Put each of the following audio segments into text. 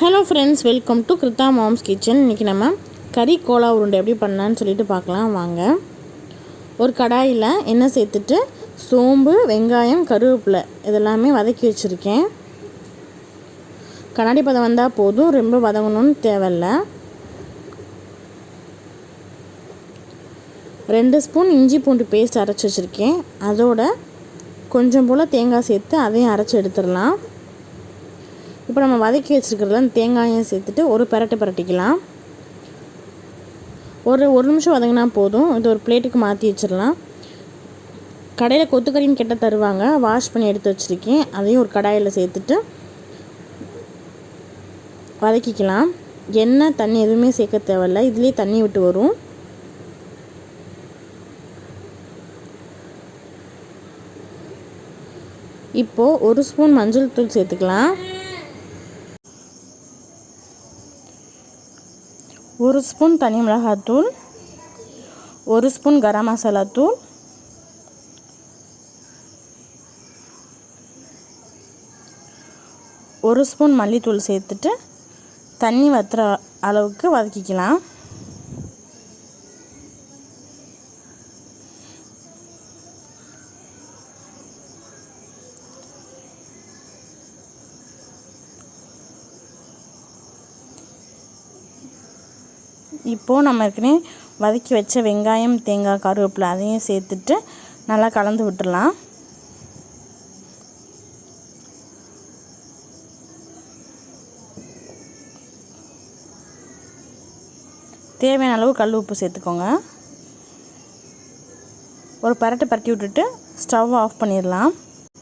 Hello friends welcome to Krithaa mom's kitchen. இன்றைக்கி நம்ம கறி கோலா உருண்டை எப்படி பண்ணலான்னு சொல்லிட்டு பார்க்கலாம். வாங்க. ஒரு கடாயில் எண்ணெய் சேர்த்துட்டு சோம்பு வெங்காயம் கருவேப்பிலை இதெல்லாமே வதக்கி வச்சுருக்கேன். கண்ணாடி பதம் வந்தால் போதும். ரொம்ப வதங்கணும்னு தேவையில்ல. ரெண்டு ஸ்பூன் இஞ்சி பூண்டு பேஸ்ட் அரைச்சி வச்சுருக்கேன். அதோட கொஞ்சம் போல் தேங்காய் சேர்த்து அதையும் அரைச்சி எடுத்துடலாம். இப்போ நம்ம வதக்கி வச்சுருக்கிறதுல அந்த தேங்காயும் சேர்த்துட்டு ஒரு பரட்டு பரட்டிக்கலாம். ஒரு ஒரு நிமிஷம் வதங்கினா போதும். இது ஒரு பிளேட்டுக்கு மாற்றி வச்சிடலாம். கடையில் கொத்துக்கறின்னு கெட்ட தருவாங்க. வாஷ் பண்ணி எடுத்து வச்சுருக்கேன். அதையும் ஒரு கடாயில் சேர்த்துட்டு வதக்கிக்கலாம். எண்ணெய் தண்ணி எதுவுமே சேர்க்க தேவையில்ல. இதுலேயே தண்ணி விட்டு வரும். இப்போது ஒரு ஸ்பூன் மஞ்சள் தூள் சேர்த்துக்கலாம். ஒரு ஸ்பூன் தனி மிளகாத்தூள் ஒரு ஸ்பூன் கரம் மசாலா தூள் ஒரு ஸ்பூன் மல்லித்தூள் சேர்த்துட்டு தண்ணி வத்துற அளவுக்கு வதக்கிக்கலாம். இப்போது நம்ம ஏற்கனவே வதக்கி வச்ச வெங்காயம் தேங்காய் கருவேப்பிலை அதையும் சேர்த்துட்டு நல்லா கலந்து விட்டுடலாம். தேவையான அளவு கல் உப்பு சேர்த்துக்கோங்க. ஒரு பரட்டை பரட்டி விட்டுட்டு ஸ்டவ் ஆஃப் பண்ணிடலாம்.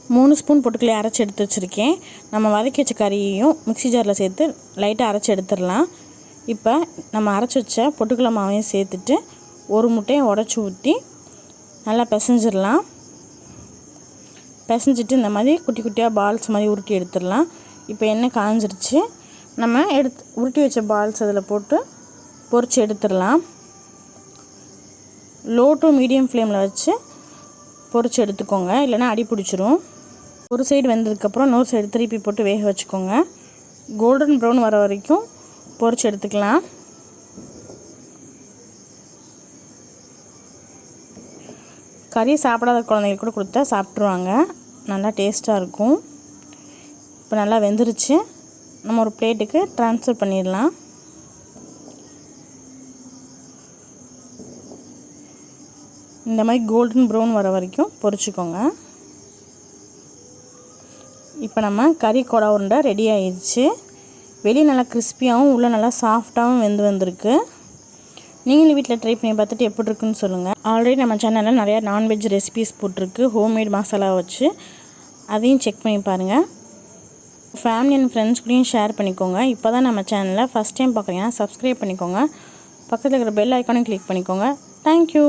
மூணு ஸ்பூன் பொட்டுக்கலை அரைச்சி எடுத்து வச்சுருக்கேன். நம்ம வதக்கி வச்ச கறியையும் மிக்சி ஜாரில் சேர்த்து லைட்டாக அரைச்சி எடுத்துடலாம். இப்போ நம்ம அரைச்சி வச்ச பொட்டுக்கடலை மாவையும் சேர்த்துட்டு ஒரு முட்டையை உடச்சி ஊற்றி நல்லா பிசைஞ்சிடலாம். பிசைஞ்சிட்டு இந்த மாதிரி குட்டி குட்டியாக பால்ஸ் மாதிரி உருட்டி எடுத்துடலாம். இப்போ எண்ணெய் காஞ்சிருச்சு. நம்ம எடுத்து உருட்டி வச்ச பால்ஸ் அதில் போட்டு பொறிச்சு எடுத்துடலாம். லோ டு மீடியம் ஃப்ளேமில் வச்சு பொறிச்சு எடுத்துக்கோங்க. இல்லைனா அடி பிடிச்சிரும். ஒரு சைடு வெந்ததுக்கப்புறம் இன்னொரு சைடு திருப்பி போட்டு வேக வச்சுக்கோங்க. கோல்டன் ப்ரௌன் வர வரைக்கும் பொறிச்சு எடுத்துக்கலாம். கறி சாப்பிடாத குழந்தைங்க கூட கொடுத்தா சாப்பிட்ருவாங்க நல்லா டேஸ்ட்டாக இருக்கும். இப்போ நல்லா வெந்துருச்சு. நம்ம ஒரு பிளேட்டுக்கு ட்ரான்ஸ்ஃபர் பண்ணிடலாம். இந்த மாதிரி கோல்டன் ப்ரௌன் வர வரைக்கும் பொறிச்சிக்கோங்க இப்போ நம்ம கறி கொடை உருண்டை ரெடி ஆயிடுச்சு. வெளியே நல்லா கிறிஸ்பியாகவும் உள்ளே நல்லா சாஃப்டாகவும் வெந்து வந்திருக்கு. நீங்களும் வீட்டில் ட்ரை பண்ணி பார்த்துட்டு எப்படி இருக்குன்னு சொல்லுங்கள் ஆல்ரெடி நம்ம சேனலில் நிறையா நான்வெஜ் ரெசிபீஸ் போட்டிருக்கு. ஹோம்மேட் மசாலா வச்சு. அதையும் செக் பண்ணி பாருங்கள் ஃபேமிலி அண்ட் ஃப்ரெண்ட்ஸ் கூடயும் ஷேர் பண்ணிக்கோங்க. இப்போ தான் நம்ம சேனலில் ஃபஸ்ட் டைம் பார்க்குறீங்கன்னா சப்ஸ்கிரைப் பண்ணிக்கோங்க. பக்கத்தில் இருக்கிற பெல் ஐக்கானும் கிளிக் பண்ணிக்கோங்க. Thank you